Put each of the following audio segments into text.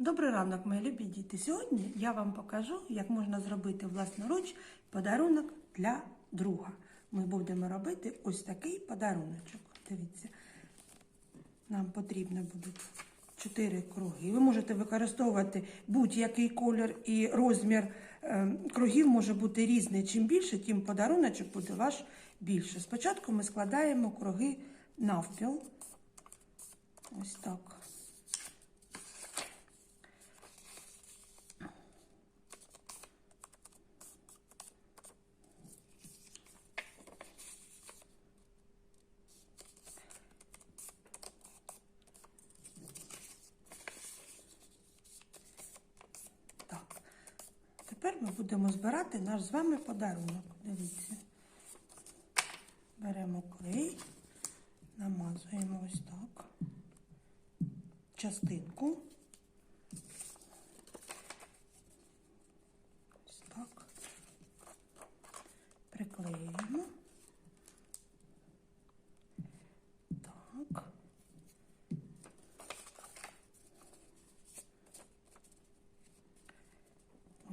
Добрий ранок, мої любі діти. Сьогодні я вам покажу, як можна зробити власноруч подарунок для друга. Ми будемо робити ось такий подаруночок. Дивіться, нам потрібно будуть 4 круги. Ви можете використовувати будь-який колір і розмір е, кругів може бути різний. Чим більше, тим подаруночок буде ваш більше. Спочатку ми складаємо круги навпіл. Ось. Так. Тепер ми будемо збирати наш з вами подарунок. Дивіться. Беремо клей, намазуємо ось так. Частинку. Ось так. Приклеюємо. Так.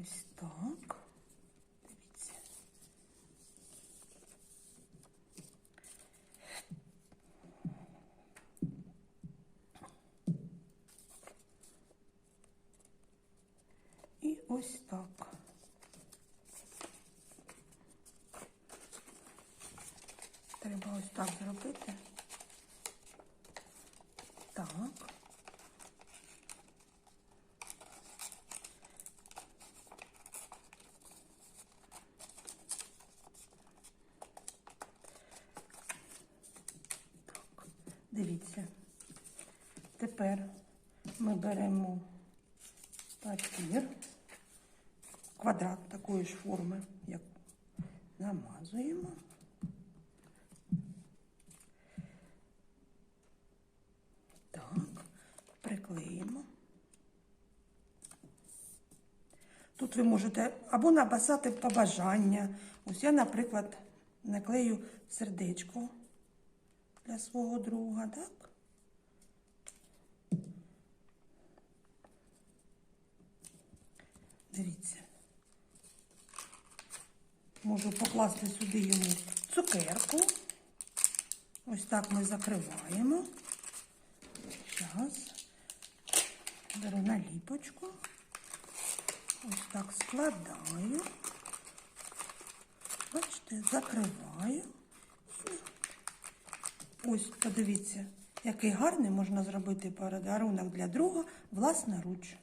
Ось так. Дивіться. І ось так. Треба ось так зробити. Так. Дивіться. Тепер ми беремо папір, квадрат такої ж форми, як намазуємо. Так, приклеїмо. Тут ви можете або написати побажання. Ось я, наприклад, наклею сердечко для свого друга, так? Дивіться. Можу покласти сюди йому цукерку. Ось так ми закриваємо. Зараз беру наліпочку. Ось так складаю. Бачите, закриваю. Ось, подивіться, який гарний можна зробити подарунок для друга власноруч.